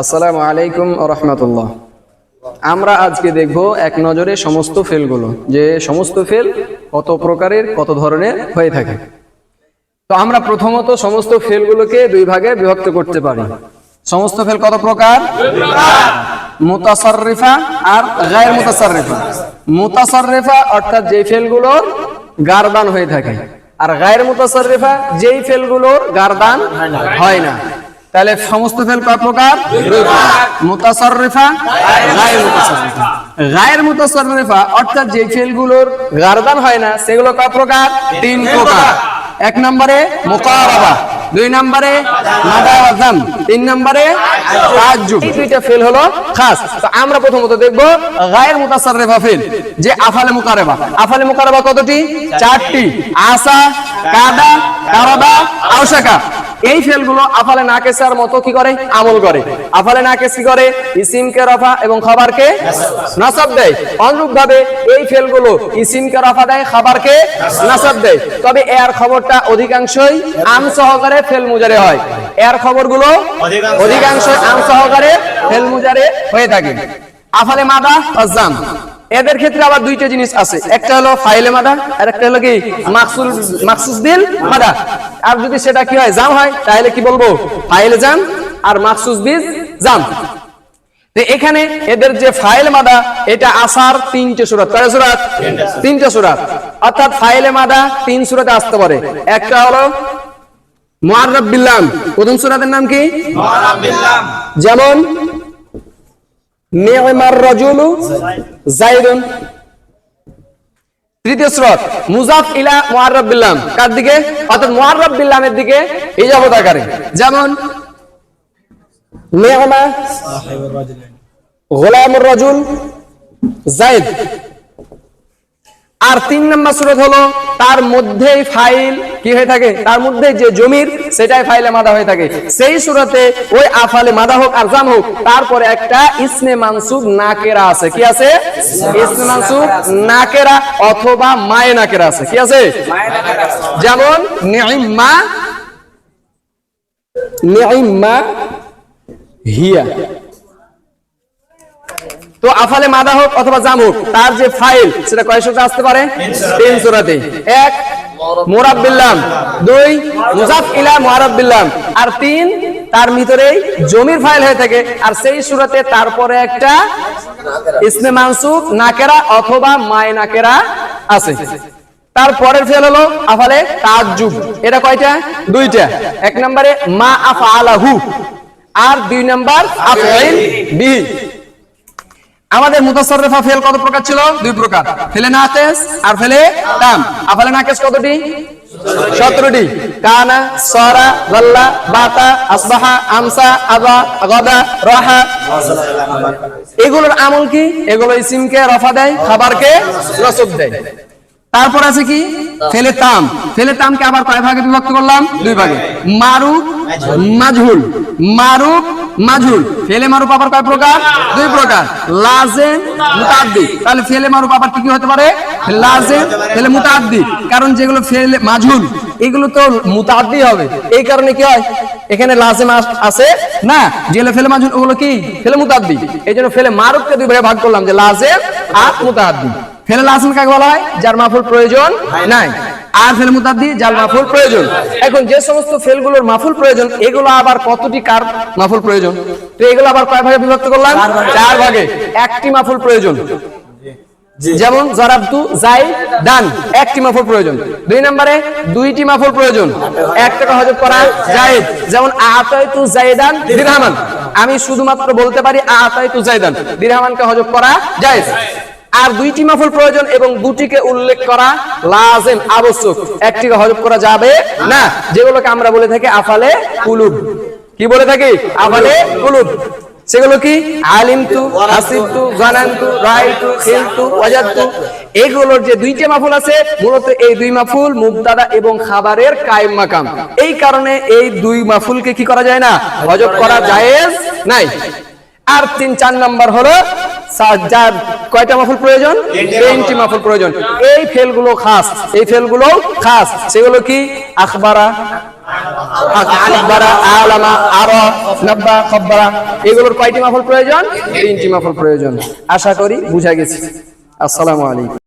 আসসালামু আলাইকুম রহমতুল্লাহ। আমরা আজকে দেখব এক নজরে সমস্ত ফেলগুলো, যে সমস্ত ফেল কত প্রকারের, কত ধরনের হয়ে থাকে। তো আমরা প্রথমত সমস্ত ফেলগুলোকে দুই ভাগে বিভক্ত করতে পারি। সমস্ত ফেল কত প্রকার? মুতাসাররিফা আর গায়ের মুতাসাররিফা মুতাসাররিফা অর্থাৎ যে ফেলগুলোর গারদান হয়ে থাকে, আর গায়ের মুতাসাররিফা যেই ফেলগুলোর গারদান হয় না। তাহলে সমস্ত ফেল কয় প্রকার? মুতাসাররিফা। গায়ের মুতাসাররিফা, অর্থাৎ যে ফেলগুলোর গারদান হয় না, সেগুলো কয় প্রকার? তিন প্রকার। এক নম্বরে মুকারাবা, দুই নম্বরে তিন নম্বরে দুইটা ফেল হলো খাস। তো আমরা প্রথমত দেখব গায়ের মুতাসাররিফা ফেল, যে আফালে মুকারাবা। আফালে মুকারাবা কতটি? চারটি। আসা কাদা, কারাদা, আওশাকা। এই ফেলগুলো আফালে না নাকেসার মতো কি করে? আমল করে। আফালে নাকেস কি করে? ইসিমকে রফা এবং খাবারকে নাসাব দেয়। অনুরূপ ভাবে এই ফেলগুলো ইসিমকে রফা দেয় খাবারকে নাসাব দেয়। তবে এর খবরটা অধিকাংশই আম সহকারে ফেল মুজারে হয়। এর খবরগুলো অধিকাংশই আম সহকারে ফেল মুজারে হয়ে থাকে। আফালে মাদা আজাম এদের ক্ষেত্রে আবার দুইটা জিনিস আছে। একটা হলো ফাইলে মাদা আর একটা হলো কি? মাকসুল মাকসুস দিল মাদা। আর যদি সেটা কি হয় জাম হয় তাহলে কি বলব? ফাইলে জাম আর মাকসুস বীজ জাম। এখানে এদের যে ফাইল মাদা এটা আসার তিনটে সুরাত। কয় সুরাত? তিনটে সুরাত। অর্থাৎ ফাইলে মাদা তিন সুরাতে আসতে পারে। একটা হলো মুআররাব বিল্লাম। প্রথম সুরাতের নাম কি? যেমন তৃতীয় স্রোত, মুজাফ ইলা কার দিকে? অর্থাৎ আকারে যেমন গোলামুর রাজুল জাইদ। আর তিন নম্বর সুরত হলো, তার মধ্যেই ফাইল কি হয়ে থাকে? তার মধ্যে যে জমির, সেটাই ফাইলে মাদা হয়ে থাকে। সেই সুরতে ওই আফালে মাদা হোক আর জাম হোক, তারপরে একটা ইসমে মানসুব নাকেরা আছে। কি আছে? ইসমে মানসুব নাকেরা অথবা মায়ে নাকেরা আছে। কি আছে? যেমন নিইম্মা নিইম্মা হিয়া। তো আফালে মাদা হোক অথবা জাম হোক, তার যে ফাইল, সেটা কয় সুরা আসতে পারে? তিন সুরাতে। এক মোরাব্বিল্লাম। দুই, মুজাফ ইলা আর তিন, তার জমির ফাইল হয়ে থাকে। আর সেই তারপরে একটা নাকেরা অথবা মায় নাকেরা আছে। তারপরের ফেল হলো আফালে তাজ্জুব। এটা কয়টা? দুইটা। এক নম্বরে মা আফআলাহু। আর দুই নাম্বার আফইল বিহি। আমাদের মুতাসাররিফা ফেল কত প্রকার ছিল? দুই প্রকার। ফেলে নাকেস আর ফেলে তাম আফালে নাকেস কতটি? 17টি কানা, সারা যাল্লা বাতা, আসবাহা, আমসা, আবা, গাদা, রাহা। এগুলোর আমল কি? এগুলো ইসিমকে রফা দেয়, খাবারকে রসদ দেয়। তারপর আছে কি? ফেলে তাম। ফেলে তামকে আবার কয় ভাগে বিভক্ত করলাম? দুই ভাগে। মারুফ মাজহুল মারুফ মাজহুল। ফেলে মারুফ আবার কয় প্রকার? দুই প্রকার। লাজেম মুতাদ্দি তাহলে ফেলে মারুফ আবার কি কি হতে পারে? লাজেম ফেলে মুতাদ্দি কারণ যেগুলো ফেলে মাজহুল, এগুলো তো মুতাদ্দি হবে। এই কারণে কি হয়? এখানে লাজেম আছে? না, যেগুলো ফেলে মাজহুল, ওগুলো কি? ফেলে মুতাদ্দি এই জন্য ফেলে মারুফকে দুই ভাগে ভাগ করলাম যে লাজেম আর মুতাদ্দি ফেলে লাসিম কাকে বলা হয়? যার মাফুল প্রয়োজন নাই। আর ফেল মুতাদ্দি যার মাফুল প্রয়োজন। এখন যে সমস্ত ফেলগুলোর মাফুল প্রয়োজন এগুলো আবার কতটি কার মাফুল প্রয়োজন? তো এগুলো আবার কয় ভাগে বিভক্ত করলাম? চার ভাগে। একটি মাফুল প্রয়োজন। যেমন জরাবতু যাই দান একটি মাফুল প্রয়োজন। দুই নম্বরে দুইটি মাফুল প্রয়োজন। এক টাকা হজব করা জায়েদ যেমন আতাই আতাইতু জাইদান দিরহামান আমি শুধুমাত্র বলতে পারি আতাই আতাইতু জাইদান। দিরহামানকে হজব করা জায়েজ। আর দুইটি মাফুল প্রয়োজন এবং দুটিকে উল্লেখ করা লাজেম, আবশ্যক। একটিকে হজব করা যাবে না। যেগুলোকে আমরা বলে থাকি আফালে কুলুব। কি বলে থাকি? আফালে কুলুব। সেগুলো কি? আলিমতু, হাসিবতু, জানান্তু, রাইতু, খিলতু, ওয়াজাদতু। এগুলোর যে দুইটা মাফুল আছে, মূলত এই দুই মাফুল মুবতাদা এবং খাবারের কায়েম মাকাম। এই কারণে এই দুই মাফুলকে কি করা যায় না? হজব করা জায়েজ নাই। আর তিন, চার নাম্বার হলো সা- যার কয়টা মাফুল প্রয়োজন? তিনটি মাফুল। প্রয়োজন। এই ফেলগুলো খাস। এই ফেলগুলো খাস। সেগুলো কি? আখবারা এগুলোর কয়টি মাফল প্রয়োজন? তিনটি মাফল প্রয়োজন। আশা করি বুঝা গেছি। আসসালামু আলাইকুম।